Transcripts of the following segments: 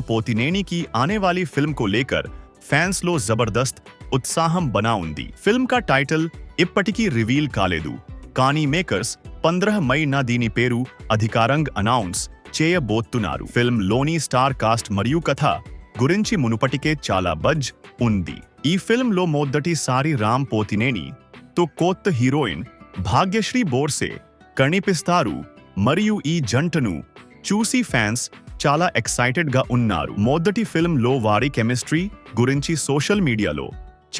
पोतिनेनी की आने वाली फिल्म को लेकर ఫ్యాన్స్ లో జబర్దస్త్ ఉత్సాహం బనా ఉంది ఫిల్మ్ కా టైటిల్ ఇప్పటికీ రివీల్ కాలేదు కానీ మేకర్స్ పంద్రహ మైన దీని పేరు అధికారంగ్ అనౌన్స్ చేయబోతున్నారు ఫిల్మ్ లోని స్టార్ కాస్ట్ మరియు కథ గురించి మునుపటికే చాలా బజ్ ఉంది ఈ ఫిల్మ్ లో మొదటిసారి రామ్ పోతినేని తో కొత్త హీరోయిన్ భాగ్యశ్రీ బోర్సే కనిపిస్తారు మరియు ఈ జంటను చూసి ఫ్యాన్స్ చాలా ఎక్సైటెడ్గా ఉన్నారు. మొదటి ఫిల్మ్లో వారి కెమిస్ట్రీ గురించి సోషల్ మీడియాలో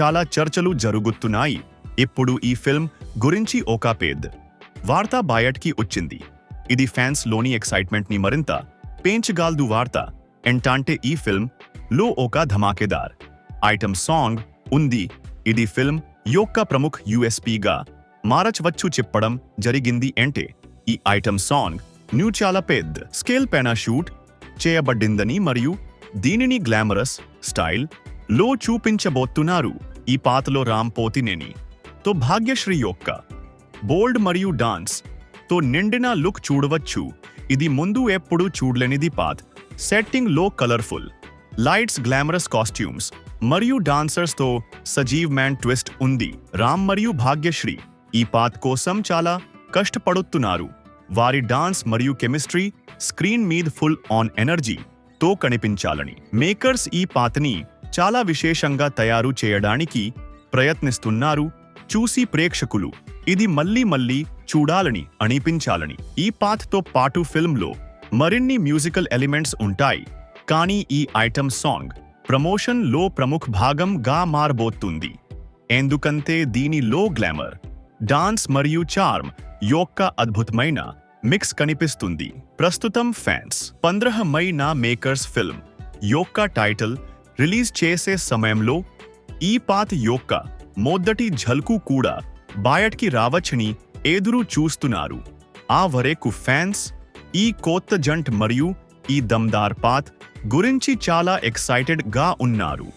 చాలా చర్చలు జరుగుతున్నాయి. ఇప్పుడు ఈ ఫిల్మ్ గురించి ఒక పేద్ వార్త బయటికి వచ్చింది. ఇది ఫ్యాన్స్లోని ఎక్సైట్మెంట్ని మరింత పెంచగలదు వార్త. ఎంటంటే ఈ ఫిల్మ్లో ఒక ధమాకేదార్ ఐటమ్ సాంగ్ ఉంది. ఇది ఫిల్మ్ యొక్క ప్రముఖ యుఎస్పీగా మారచవచ్చు చెప్పడం జరిగింది అంటే ఈ ఐటమ్ సాంగ్ న్యూ చాలా పెద్ద స్కేల్ పైన షూట్ చేయబడిందని మరియు దీనిని గ్లామరస్ స్టైల్లో చూపించబోతున్నారు. ఈ పాతలో రామ్ పోతినేని తో భాగ్యశ్రీ యొక్క బోల్డ్ మరియు డాన్స్తో నిండిన లుక్ చూడవచ్చు. ఇది ముందు ఎప్పుడు చూడలేనిది పాత్ సెట్టింగ్లో కలర్ఫుల్. లైట్స్ గ్లామరస్ కాస్ట్యూమ్స్ మరియు డాన్సర్స్తో సజీవ్ మ్యాన్ ట్విస్ట్ ఉంది. రామ్ మరియు భాగ్యశ్రీ ఈ పాత్ కోసం చాలా కష్టపడుతున్నారు. వారి డాన్స్ మరియు కెమిస్ట్రీ స్క్రీన్ మీద ఫుల్ ఆన్ ఎనర్జీ తో కనిపించాలని. మేకర్స్ ఈ పాతని చాలా విశేషంగా తయారు చేయడానికి ప్రయత్నిస్తున్నారు. చూసి ప్రేక్షకులు ఇది మళ్ళీ మళ్ళీ చూడాలని అనిపించాలని. ఈ పాత్తో పాటు ఫిల్మ్లో మరిన్ని మ్యూజికల్ ఎలిమెంట్స్ ఉంటాయి. కానీ ఈ ఐటమ్ సాంగ్ ప్రమోషన్లో ప్రముఖ భాగంగా మారబోతుంది. ఎందుకంటే దీనిలో గ్లామర్ డాన్స్ మరియు చార్మ్ యొక్క అద్భుతమైన మిక్స్ కనిపిస్తుంది. ప్రస్తుతం ఫ్యాన్స్ పంద్రహ మై నా మేకర్స్ ఫిల్మ్ యొక్క టైటిల్ రిలీజ్ చేసే సమయంలో ఈ పాత్ యొక్క మొదటి ఝల్కు కూడా బయటికి రావచ్చని ఎదురు చూస్తున్నారు. ఆ వరకు ఫ్యాన్స్ ఈ కొత్త జంట్ మరియు ఈ దమ్దార్ పాత్ గురించి చాలా ఎక్సైటెడ్గా ఉన్నారు.